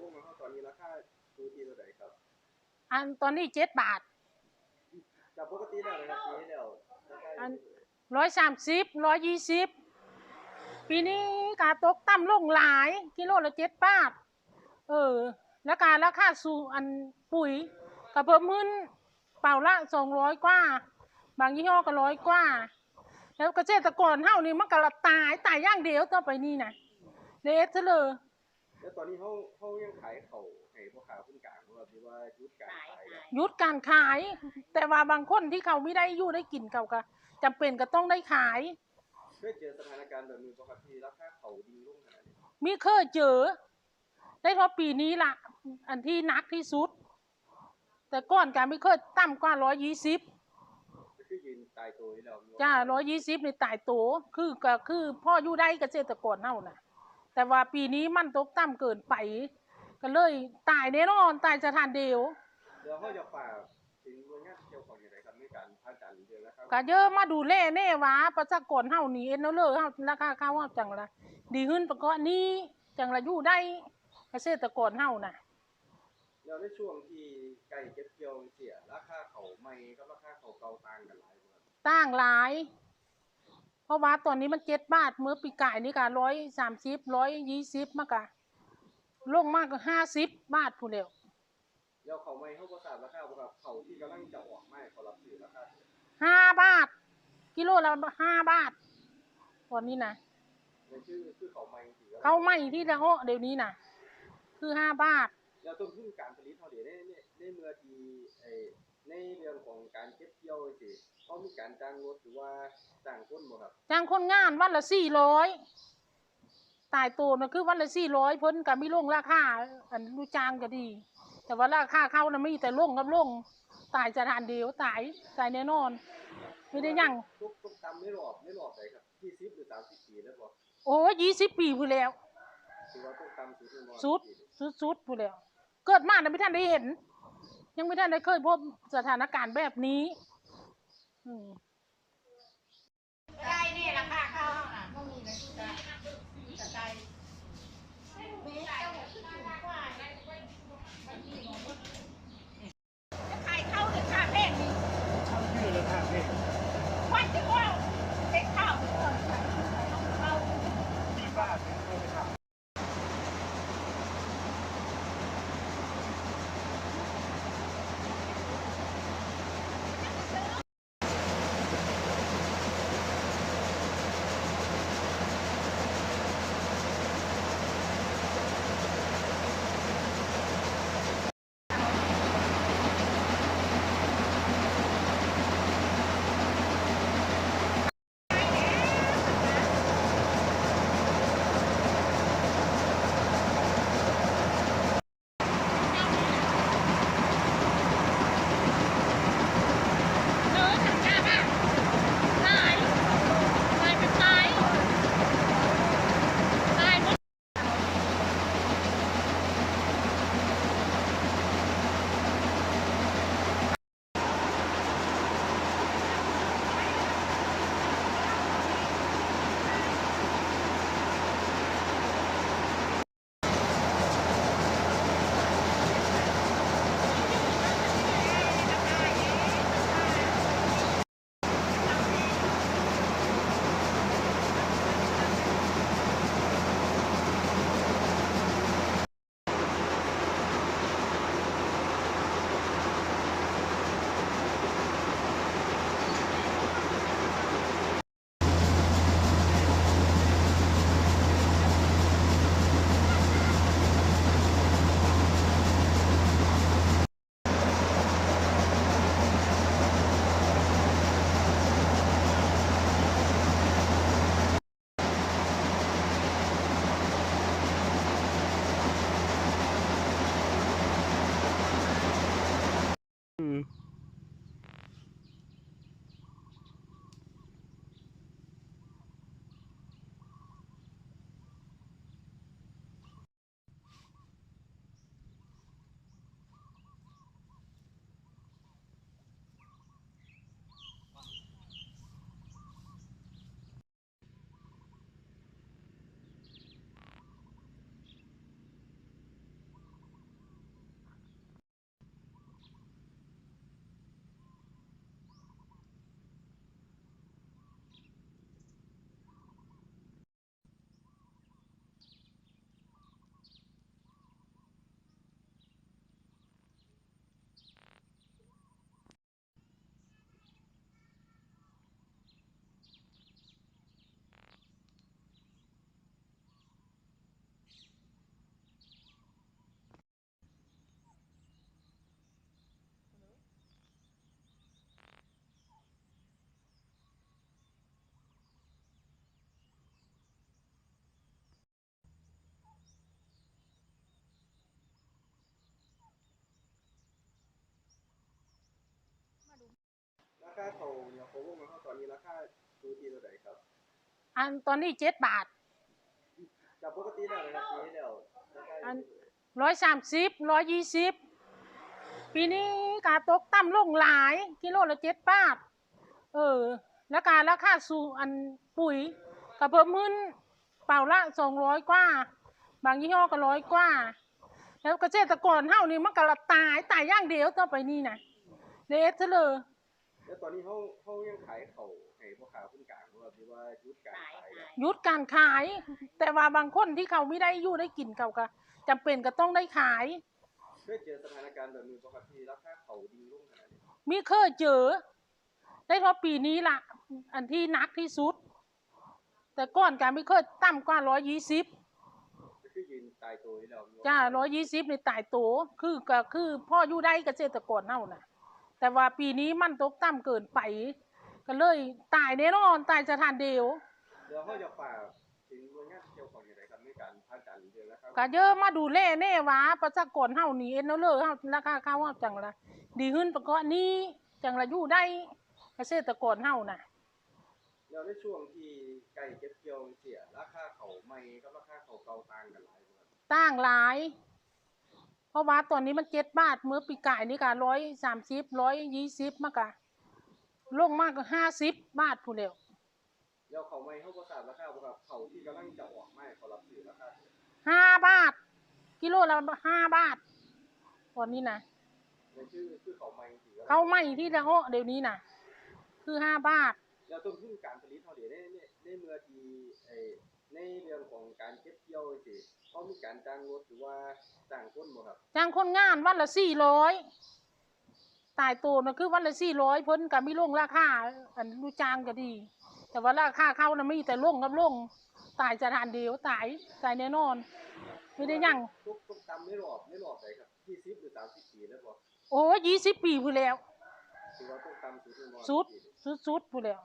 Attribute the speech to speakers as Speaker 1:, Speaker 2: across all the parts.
Speaker 1: ที่เท่าไหร่ครับ
Speaker 2: อันตอนนี้เจ็ดบาท
Speaker 1: จากปกติแล้วนะครับปีที่แล้วราคา
Speaker 2: อันร้อยสามสิบร้อยยี่สิบปีนี้กาตกต่ำลงหลายกิโลละเจ็ดบาท เออ แล้วการราคาสูอันปุ๋ยกระเพิ่มขึ้นเป่าละสองร้อยกว่า บางยี่ห้อก็ร้อยกว่า แล้วเกษตรกรเฮานี่มันก็ละตายตายอย่างเดียวต่อไปนี่นะเดทซะเลย
Speaker 1: แล้วตอนนี้เขาเขายังขายเขาให้พ่อค้าคนกลางว่าที่ว่ายุดการขายแล้ว
Speaker 2: หยุดการขาย แต่ว่าบางคนที่เขาไม่ได้อยู่ได้กินเขาก็จำเป็นก็ต้องได้ขาย
Speaker 1: เคยเจอสถานการณ์แบบนี้ป่ะครับที่ราคาเขาดีลงขนาดนี้
Speaker 2: มีเคยเจอ ได้เพราะปีนี้ล่ะอันที่หนักที่สุด แต่ก่อนการไม่เคยต่ำกว่าร้อยยี่สิบ
Speaker 1: ก็คือยืนตายตัวนี่แล้ว
Speaker 2: จ้าร้อยยี่สิบในตายโตคือก็คือพ่ออยู่ได้เกษตรกรเน่าน่ะ แต่ว่าปีนี้มันตกต่ำเกินไป ก็เลยตายแน่นอนตายสถานเดียว
Speaker 1: เดี๋ยวเขาจะฝากถึงหน่วยงานที่เกี่ยวข้องอย่างไรครับในการพัฒนาเรื่องนะครับ
Speaker 2: ก็เยอะมาดูแลแน่หวาประชากรเฮานี่เอ็นเอาเลยเฮาราคาข้าวเฮาจังละดีขึ้นประกอบนี้จังละอยู่ได้เกษตรกรเฮาน่ะ
Speaker 1: แล้วในช่วงที่ไก่เก็บเกี่ยวเสียราคาเขาใหม่กับราคาเขาเก่าต่างกันหลายบ่ครับ
Speaker 2: ต่างหลายเพ ราะว่าตอนนี้มันเจ็ดบาทเมื่อปีกายนี่ก็ร้อยสามสิบร้อยยี่สิบมากกะลงมากก็ห้าสิบบาทผู้เดียว
Speaker 1: แล้วเขาใหม่เขาก็ทราบราคาบ่ครับเขาที่กำลังจะออกใหม่เขารับซื้อราคาเท่าไหร่
Speaker 2: ห้าบาท กิโลละห้าบาท ตอนนี้นะ
Speaker 1: นั่นคือคือเขาใหม่ที่กำลัง
Speaker 2: เขาไม่ที่ละอ้อเดี๋ยวนี้นะคือห้าบาท
Speaker 1: แล้วต้นทุนการผลิตเขาเดี๋ยวในในในเมื่อที่ไอ้ในเรื่องของการเก็บเกี่ยวสิ เขามีการจ้างรถหรือว่าจ้างคนบ่ครับ
Speaker 2: จ้างคนงานวันละสี่ร้อยตายตัวนะคือวันละสี่ร้อยเพิ่นกับไม่ลงราคาอันรู้จ้างก็ดี แต่ว่าราคาเขานะมีแต่ลงกับลงตายสถานเดียวตายตายแน่นอน ไม่ได้ยั่ง
Speaker 1: ทุกทุกตำไม่รอบไม่รอบไหนครับ20หรือ30ปีแล้วบ่
Speaker 2: โอ้ยี่สิบปีพูนแล้ว
Speaker 1: คือว่าทุกตำสุดแน่นอน
Speaker 2: สุดสุดสุดพูนแล้ว เกิดมาแต่ไม่ทันได้เห็น ยังไม่ทันได้เคยพบสถานการณ์แบบนี้อืม
Speaker 3: ได้นี่ราคาข้าวอะต้องมีนะจ๊ะจมีเจ้าขึ้นอยู่กว่า อ
Speaker 4: ยู่
Speaker 3: ที่เท่า
Speaker 4: ไห
Speaker 1: ร่ครับ
Speaker 2: อันตอนนี้เจ็ดบาท
Speaker 1: จากปกติแล้วนะครับปีที่แล้วราคา
Speaker 2: อันร้อยสามสิบร้อยยี่สิบปีนี้กาตกต่ำลงหลายกิโลละเจ็ดบาท เออ แล้วการราคาสูอันปุ๋ยก็เพิ่มขึ้นเป่าละสองร้อยกว่า บางยี่ห้อก็ร้อยกว่า แล้วเกษตรกรเฮานี่มันก็ละตายตายอย่างเดียวต่อไปนี่นะเดซะเลย
Speaker 1: แล้วตอนนี้เขาเขายังขายเขาให้พ่อค้าคนกลางว่าที่ว่าหยุดการขายแล้ว
Speaker 2: หยุดการขาย แต่ว่าบางคนที่เขาไม่ได้อยู่ได้กินเขาก็จำเป็นก็ต้องได้ขาย
Speaker 1: เคยเจอสถานการณ์แบบนี้ป่ะครับที่ราคาเขาดีลงขนาดนี้
Speaker 2: มีเคยเจอ ได้เพราะปีนี้ล่ะอันที่หนักที่สุด แต่ก่อนการไม่เคยต่ำกว่าร้อยยี่สิบ
Speaker 1: ก็คือยืนตายตัวอยู่แล้ว
Speaker 2: จ้าร้อยยี่สิบในตายตัวคือก็คือพ่ออยู่ได้เกษตรกรเฮาน่ะ แต่ว่าปีนี้มันตกต่ำเกินไป ก็เลยตายแน่นอนตายสถานเดียว
Speaker 1: เดี๋ยวเขาจะฝากถึงหน่วยงานที่เกี่ยวข้องอย่างไรครับในการพักกันเดือนละครับ
Speaker 2: ก็เยอะมาดูแลแน่หว่าประชากรเฮานี่เอ็นเอาเลยเฮาราคาข้าวเฮาจังละดีขึ้นประกอบนี้จังละอยู่ได้เกษตรกรเฮาน่ะ
Speaker 1: แล้วในช่วงที่ไก่เก็บเกี่ยวเสียราคาเขาใหม่กับราคาเขาเก่าต่างกันหลายบ่ครับ
Speaker 2: ต่างหลาย เพราะว่าตอนนี้มันเจ็ดบาทเมื่อปีกายนี่ก็ร้อยสามสิบร้อยยี่สิบมากะลงมากก็ห้าสิบบาทผู้เดียว
Speaker 1: แล้วเขาใหม่เขาประกาศราคาบ่ครับเขาที่กำลังจะออกใหม่เขารับซื้อราคาเท่าไหร่
Speaker 2: ห้าบาท กิโลละห้าบาทตอนนี้นะ
Speaker 1: นั่นคือคือเขาใหม่ที่กำลัง
Speaker 2: เขาไม่ที่ละอ้อเดี๋ยวนี้นะคือห้าบาท
Speaker 1: แล้วต้นทุนการผลิตเขาเดี๋ยวในในในเมื่อที่ไอ้ในเรื่องของการเก็บเกี่ยวสิเขามีการจ้างรถหรือว่า จ้างคนบ่ครับ
Speaker 2: จ้างคนงานวันละสี่ร้อยตายตัวนะคือวันละสี่ร้อยเพิ่นก็มีลงราคาอันดูจ้างก็ดี แต่ว่าราคาเขานะมีแต่ลงกับลงตายสถานเดียวตายตายแน่นอน ไม่ได้ยัง
Speaker 1: ทุกทุกตำไม่รอบไม่รอบไหนครับยี่สิบหรือสามสิบปีแล้วบ่
Speaker 2: โอ้ยี่สิบปีพูนแล้ว
Speaker 1: ถือว่าต้องตำสุดที่รอบ
Speaker 2: สุดสุดสุดพูนแล้ว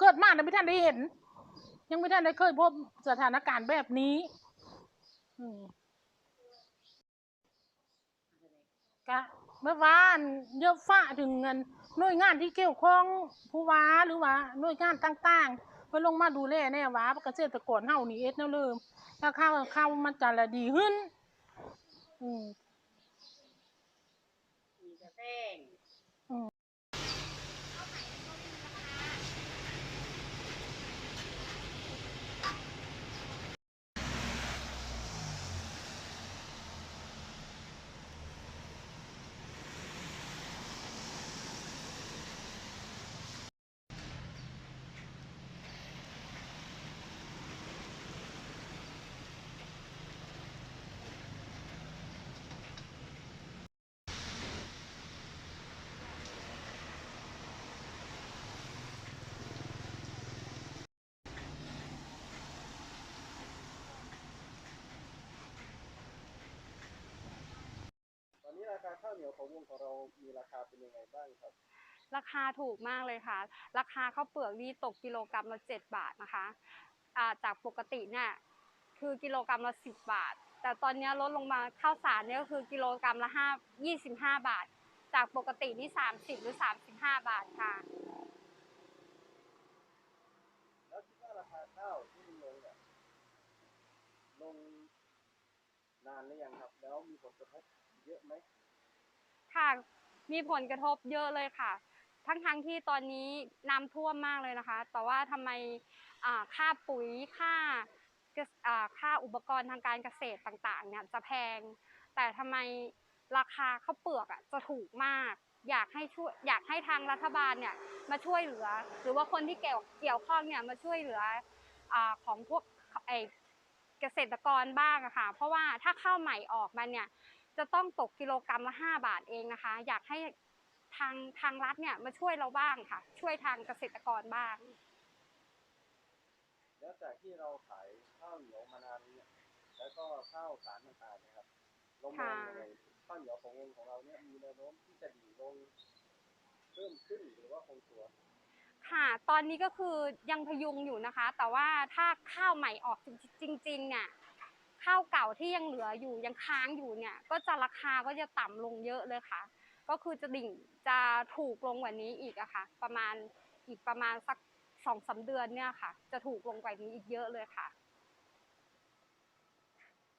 Speaker 2: เกิดมาแต่ไม่ทันได้เห็น ยังไม่ทันได้เคยพบสถานการณ์แบบนี้ อืม กะเมื่อวานเยอะฟ้าถึงเงินหน่วยงานที่เกี่ยวข้องผู้ว่าหรือว่าหน่วยงานต่างๆเพื่อลงมาดูแลแน่ว่าเกษตรกรเฮานี่เอ็ดแนวเริ่มถ้าข้าวข้าวมันจะละดีขึ้น อืม
Speaker 3: มีกระแป้ง
Speaker 1: คาข้าวเหนียวของวงของเรามีราคาเป็นยังไงบ้างครับ
Speaker 5: ราคาถูกมากเลยค่ะ ราคาข้าวเปลือกนี่ตกกิโลกรัมละเจ็ดบาทนะคะอ่าจากปกติเนี่ยคือกิโลกรัมละสิบบาท แต่ตอนนี้ลดลงมาข้าวสารเนี่ยก็คือกิโลกรัมละห้ายี่สิบห้าบาท จากปกตินี่สามสิบหรือสามสิบห้าบาทค่ะ
Speaker 1: แล้วคิดว่าราคาข้าวที่มันลงเนี่ยลงนานหรือยังครับ แล้วมีผลกระทบเยอะไหม
Speaker 5: ค่ะ มีผลกระทบเยอะเลยค่ะ ทั้งทั้งๆที่ตอนนี้น้ำท่วมมากเลยนะคะ แต่ว่าทำไมค่าปุ๋ยค่าค่าอุปกรณ์ทางการเกษตรต่างๆเนี่ยจะแพง แต่ทำไมราคาข้าวเปลือกอะจะถูกมาก อยากให้ช่วยอยากให้ทางรัฐบาลเนี่ยมาช่วยเหลือ หรือว่าคนที่เกี่ยวเกี่ยวข้องเนี่ยมาช่วยเหลืออของพวกไอเกษตรกรบ้างอะค่ะ เพราะว่าถ้าข้าวใหม่ออกมาเนี่ย จะต้องตกกิโลกรัมละ 5 บาทเองนะคะ อยากให้ทางทางรัฐเนี่ยมาช่วยเราบ้างค่ะ ช่วยทางเกษตรกรบ้าง
Speaker 1: แล้วจากที่เราขายข้าวเหนียวมานานเนี่ยแล้วก็ข้าวสารต่างๆเนะครับลงมองยังไงข้าวเหนียวของวงของเราเนี่ยมีแนวโน้มที่จะดีลงเพิ่มขึ้นหรือว่าคงตัว
Speaker 5: ค่ะ ตอนนี้ก็คือยังพยุงอยู่นะคะ แต่ว่าถ้าข้าวใหม่ออกจริงๆเนี่ย ข้าวเก่าที่ยังเหลืออยู่ยังค้างอยู่เนี่ย ก็จะราคาก็จะต่ำลงเยอะเลยค่ะ ก็คือจะดิ่งจะถูกลงกว่านี้อีกอะค่ะ ประมาณอีกประมาณสักสองสามเดือนเนี่ยค่ะ จะถูกลงกว่านี้อีกเยอะเลยค่ะ